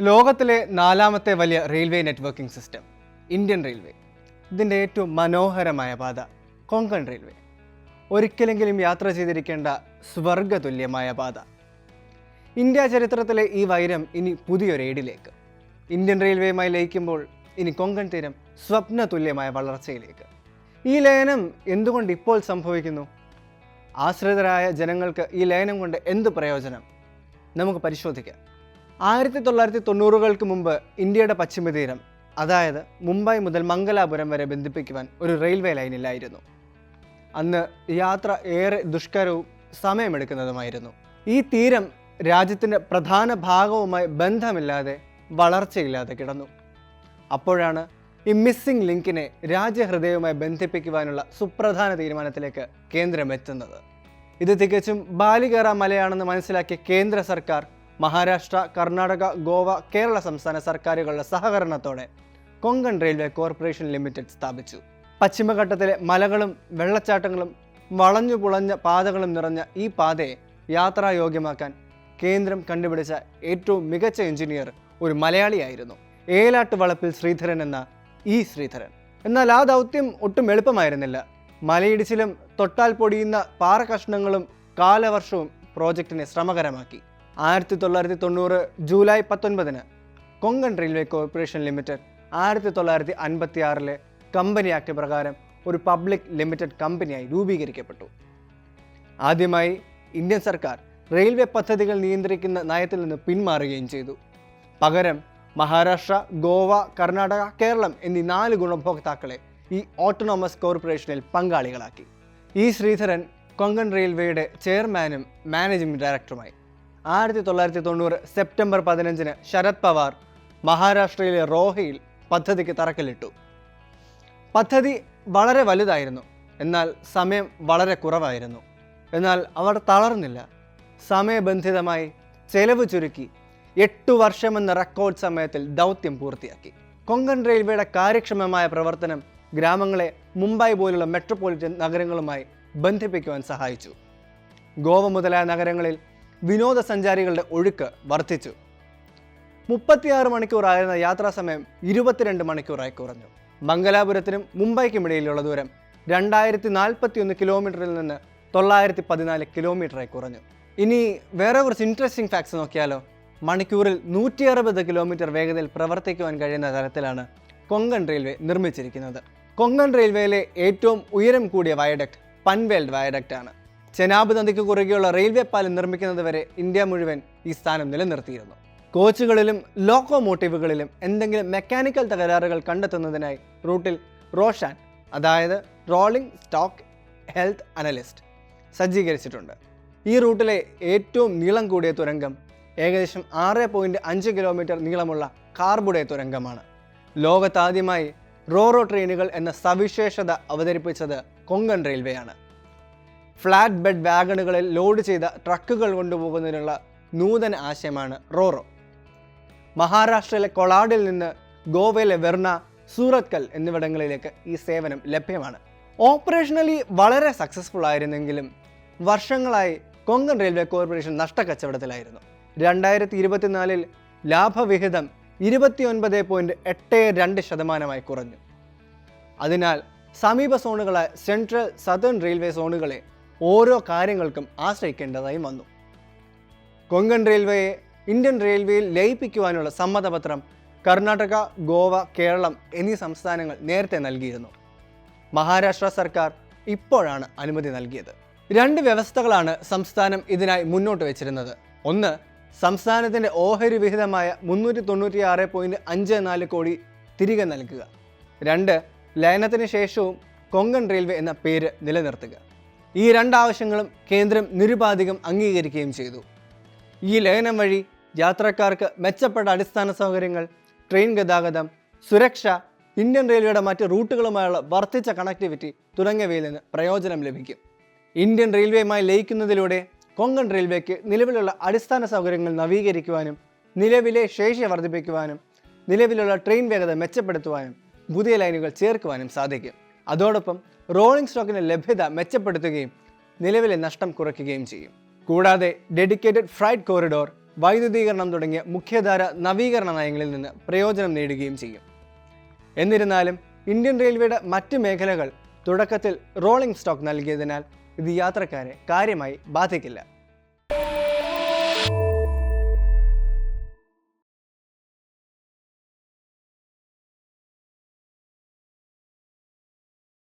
ലോകത്തിലെ നാലാമത്തെ വലിയ railway networking system Indian railway. ഇതിന്റെ ഏറ്റവും മനോഹരമായ പാത കൊങ്കൺ റെയിൽവേ. ഒരിക്കലെങ്കിലും യാത്ര ചെയ്തിരിക്കേണ്ട സ്വർഗതുല്യമായ പാത. ഇന്ത്യ ചരിത്രത്തിലെ ഈ വൈരം ഇനി പുതിയൊരു ഏടിലേക്ക്. ഇന്ത്യൻ റെയിൽവേയുമായി ലയിക്കുമ്പോൾ ഇനി കൊങ്കൺ തീരം സ്വപ്നതുല്യമായ വളർച്ചയിലേക്ക്. ഈ ലയനം എന്തുകൊണ്ട് ഇപ്പോൾ സംഭവിക്കുന്നു? ആശ്രിതരായ ജനങ്ങൾക്ക് ഈ ലയനം കൊണ്ട് എന്ത് പ്രയോജനം? നമുക്ക് പരിശോധിക്കാം. ആയിരത്തി തൊള്ളായിരത്തി തൊണ്ണൂറുകൾക്ക് മുമ്പ് ഇന്ത്യയുടെ പശ്ചിമതീരം അതായത് മുംബൈ മുതൽ മംഗലാപുരം വരെ ബന്ധിപ്പിക്കുവാൻ ഒരു റെയിൽവേ ലൈനില്ലായിരുന്നു അന്ന് യാത്ര ഏറെ ദുഷ്കരവും സമയമെടുക്കുന്നതുമായിരുന്നു. ഈ തീരം രാജ്യത്തിന്റെ പ്രധാന ഭാഗവുമായി ബന്ധമില്ലാതെ വളർച്ചയില്ലാതെ കിടന്നു. അപ്പോഴാണ് ഈ മിസ്സിംഗ് ലിങ്കിനെ രാജ്യഹൃദയവുമായി ബന്ധിപ്പിക്കുവാനുള്ള സുപ്രധാന തീരുമാനത്തിലേക്ക് കേന്ദ്രം എത്തുന്നത് ഇത് തികച്ചും ബാലികേറ മലയാണെന്ന് മനസ്സിലാക്കിയ കേന്ദ്ര സർക്കാർ മഹാരാഷ്ട്ര കർണാടക ഗോവ കേരള സംസ്ഥാന സർക്കാരുകളുടെ സഹകരണത്തോടെ കൊങ്കൺ റെയിൽവേ കോർപ്പറേഷൻ ലിമിറ്റഡ് സ്ഥാപിച്ചു. പശ്ചിമഘട്ടത്തിലെ മലകളും വെള്ളച്ചാട്ടങ്ങളും വളഞ്ഞു പുളഞ്ഞ പാതകളും നിറഞ്ഞ ഈ പാതയെ യാത്രായോഗ്യമാക്കാൻ കേന്ദ്രം കണ്ടുപിടിച്ച ഏറ്റവും മികച്ച എഞ്ചിനീയർ ഒരു മലയാളിയായിരുന്നു. ഏലാട്ട് വളപ്പിൽ ശ്രീധരൻ എന്ന ഈ ശ്രീധരൻ. എന്നാൽ ആ ദൗത്യം ഒട്ടും എളുപ്പമായിരുന്നില്ല. മലയിടിച്ചിലും തൊട്ടാൽ പൊടിയുന്ന പാറ കഷ്ണങ്ങളും കാലവർഷവും പ്രോജക്റ്റിനെ ശ്രമകരമാക്കി. ആയിരത്തി തൊള്ളായിരത്തി തൊണ്ണൂറ് ജൂലൈ പത്തൊൻപതിന് കൊങ്കൺ റെയിൽവേ കോർപ്പറേഷൻ ലിമിറ്റഡ് ആയിരത്തി തൊള്ളായിരത്തി അൻപത്തി ആറിലെ കമ്പനി ആക്ട് പ്രകാരം ഒരു പബ്ലിക് ലിമിറ്റഡ് കമ്പനിയായി രൂപീകരിക്കപ്പെട്ടു. ആദ്യമായി ഇന്ത്യൻ സർക്കാർ റെയിൽവേ പദ്ധതികൾ നിയന്ത്രിക്കുന്ന നയത്തിൽ നിന്ന് പിന്മാറുകയും ചെയ്തു. പകരം മഹാരാഷ്ട്ര ഗോവ കർണാടക കേരളം എന്നീ നാല് ഗുണഭോക്താക്കളെ ഈ ഓട്ടോണോമസ് കോർപ്പറേഷനിൽ പങ്കാളികളാക്കി. ഈ ശ്രീധരൻ കൊങ്കൺ റെയിൽവേയുടെ ചെയർമാനും മാനേജിംഗ് ഡയറക്ടറുമായി. ആയിരത്തി തൊള്ളായിരത്തി തൊണ്ണൂറ് സെപ്റ്റംബർ പതിനഞ്ചിന് ശരത് പവാർ മഹാരാഷ്ട്രയിലെ റോഹയിൽ പദ്ധതിക്ക് തറക്കല്ലിട്ടു. പദ്ധതി വളരെ വലുതായിരുന്നു. എന്നാൽ സമയം വളരെ കുറവായിരുന്നു. എന്നാൽ അവർ തളർന്നില്ല. സമയബന്ധിതമായി ചെലവ് ചുരുക്കി. എട്ടു വർഷമെന്ന റെക്കോർഡ് സമയത്തിൽ ദൗത്യം പൂർത്തിയാക്കി. കൊങ്കൺ റെയിൽവേയുടെ കാര്യക്ഷമമായ പ്രവർത്തനം ഗ്രാമങ്ങളെ മുംബൈ പോലുള്ള മെട്രോപൊളിറ്റൻ നഗരങ്ങളുമായി ബന്ധിപ്പിക്കുവാൻ സഹായിച്ചു. ഗോവ മുതലായ നഗരങ്ങളിൽ വിനോദസഞ്ചാരികളുടെ ഒഴുക്ക് വർദ്ധിച്ചു. മുപ്പത്തിയാറ് മണിക്കൂറായിരുന്ന യാത്രാ സമയം ഇരുപത്തിരണ്ട് മണിക്കൂറായി കുറഞ്ഞു. മംഗലാപുരത്തിനും മുംബൈക്കുമിടയിലുള്ള ദൂരം രണ്ടായിരത്തി നാൽപ്പത്തി ഒന്ന് കിലോമീറ്ററിൽ നിന്ന് തൊള്ളായിരത്തി പതിനാല് കിലോമീറ്ററായി കുറഞ്ഞു. ഇനി വേറെ കുറച്ച് ഇൻട്രസ്റ്റിംഗ് ഫാക്ട്സ് നോക്കിയാലോ? മണിക്കൂറിൽ നൂറ്റി അറുപത് കിലോമീറ്റർ വേഗതയിൽ പ്രവർത്തിക്കുവാൻ കഴിയുന്ന തരത്തിലാണ് കൊങ്കൺ റെയിൽവേ നിർമ്മിച്ചിരിക്കുന്നത്. കൊങ്കൺ റെയിൽവേയിലെ ഏറ്റവും ഉയരം കൂടിയ വയഡക്ട് പൻവേൽഡ് വയഡക്റ്റ് ആണ്. ചെനാബ് നദിക്ക് കുറുകെയുള്ള റെയിൽവേ പാലം നിർമ്മിക്കുന്നത് വരെ ഇന്ത്യ മുഴുവൻ ഈ സ്ഥാനം നിലനിർത്തിയിരുന്നു. കോച്ചുകളിലും ലോക്കോമോട്ടീവുകളിലും എന്തെങ്കിലും മെക്കാനിക്കൽ തകരാറുകൾ കണ്ടെത്തുന്നതിനായി റൂട്ടിൽ റോഷാൻ അതായത് റോളിംഗ് സ്റ്റോക്ക് ഹെൽത്ത് അനലിസ്റ്റ് സജ്ജീകരിച്ചിട്ടുണ്ട്. ഈ റൂട്ടിലെ ഏറ്റവും നീളം കൂടിയ തുരങ്കം ഏകദേശം ആറ് പോയിന്റ് അഞ്ച് കിലോമീറ്റർ നീളമുള്ള കാർബുഡേ തുരങ്കമാണ്. ലോകത്താദ്യമായി റോറോ ട്രെയിനുകൾ എന്ന സവിശേഷത അവതരിപ്പിച്ചത് കൊങ്കൺ റെയിൽവേയാണ്. ഫ്ലാറ്റ് ബെഡ് വാഗണുകളിൽ ലോഡ് ചെയ്ത ട്രക്കുകൾ കൊണ്ടുപോകുന്നതിനുള്ള നൂതന ആശയമാണ് റോറോ. മഹാരാഷ്ട്രയിലെ കൊളാഡിൽ നിന്ന് ഗോവയിലെ വെർണ സൂറത്കൽ എന്നിവിടങ്ങളിലേക്ക് ഈ സേവനം ലഭ്യമാണ്. ഓപ്പറേഷണലി വളരെ സക്സസ്ഫുൾ ആയിരുന്നെങ്കിലും വർഷങ്ങളായി കൊങ്കൺ റെയിൽവേ കോർപ്പറേഷൻ നഷ്ടക്കച്ചവടത്തിലായിരുന്നു. രണ്ടായിരത്തി ഇരുപത്തിനാലിൽ ലാഭവിഹിതം ഇരുപത്തിയൊൻപത് പോയിന്റ് എട്ട് രണ്ട് ശതമാനമായി കുറഞ്ഞു. അതിനാൽ സമീപ സോണുകളായ സെൻട്രൽ സദേൺ റെയിൽവേ സോണുകളെ ഓരോ കാര്യങ്ങൾക്കും ആശ്രയിക്കേണ്ടതായി വന്നു. കൊങ്കൺ റെയിൽവേയെ ഇന്ത്യൻ റെയിൽവേയിൽ ലയിപ്പിക്കുവാനുള്ള സമ്മതപത്രം കർണാടക ഗോവ കേരളം എന്നീ സംസ്ഥാനങ്ങൾ നേരത്തെ നൽകിയിരുന്നു. മഹാരാഷ്ട്ര സർക്കാർ ഇപ്പോഴാണ് അനുമതി നൽകിയത്. രണ്ട് വ്യവസ്ഥകളാണ് സംസ്ഥാനം ഇതിനായി മുന്നോട്ട് വെച്ചിരുന്നത്. ഒന്ന് സംസ്ഥാനത്തിന്റെ ഓഹരി വിഹിതമായ മുന്നൂറ്റി തൊണ്ണൂറ്റി ആറ് പോയിന്റ് അഞ്ച് നാല് കോടി തിരികെ നൽകുക. രണ്ട് ലയനത്തിന് ശേഷവും കൊങ്കൺ റെയിൽവേ എന്ന പേര് നിലനിർത്തുക. ഈ രണ്ടാവശ്യങ്ങളും കേന്ദ്രം നിരുപാധികം അംഗീകരിക്കുകയും ചെയ്തു. ഈ ലയനം വഴി യാത്രക്കാർക്ക് മെച്ചപ്പെട്ട അടിസ്ഥാന സൗകര്യങ്ങൾ ട്രെയിൻ ഗതാഗതം സുരക്ഷ ഇന്ത്യൻ റെയിൽവേയുടെ മറ്റ് റൂട്ടുകളുമായുള്ള വർദ്ധിച്ച കണക്ടിവിറ്റി തുടങ്ങിയവയിൽ നിന്ന് പ്രയോജനം ലഭിക്കും. ഇന്ത്യൻ റെയിൽവേയുമായി ലയിക്കുന്നതിലൂടെ കൊങ്കൺ റെയിൽവേക്ക് നിലവിലുള്ള അടിസ്ഥാന സൗകര്യങ്ങൾ നവീകരിക്കുവാനും നിലവിലെ ശേഷി വർദ്ധിപ്പിക്കുവാനും നിലവിലുള്ള ട്രെയിൻ വേഗത മെച്ചപ്പെടുത്തുവാനും പുതിയ ലൈനുകൾ ചേർക്കുവാനും സാധിക്കും. അതോടൊപ്പം റോളിംഗ് സ്റ്റോക്കിന് ലഭ്യത മെച്ചപ്പെടുത്തുകയും നിലവിലെ നഷ്ടം കുറയ്ക്കുകയും ചെയ്യും. കൂടാതെ ഡെഡിക്കേറ്റഡ് ഫ്രൈറ്റ് കോറിഡോർ വൈദ്യുതീകരണം തുടങ്ങിയ മുഖ്യധാര നവീകരണ നയങ്ങളിൽ നിന്ന് പ്രയോജനം നേടുകയും ചെയ്യും. എന്നിരുന്നാലും ഇന്ത്യൻ റെയിൽവേയുടെ മറ്റ് മേഖലകൾ തുടക്കത്തിൽ റോളിംഗ് സ്റ്റോക്ക് നൽകിയതിനാൽ ഇത് യാത്രക്കാരെ കാര്യമായി ബാധിക്കില്ല.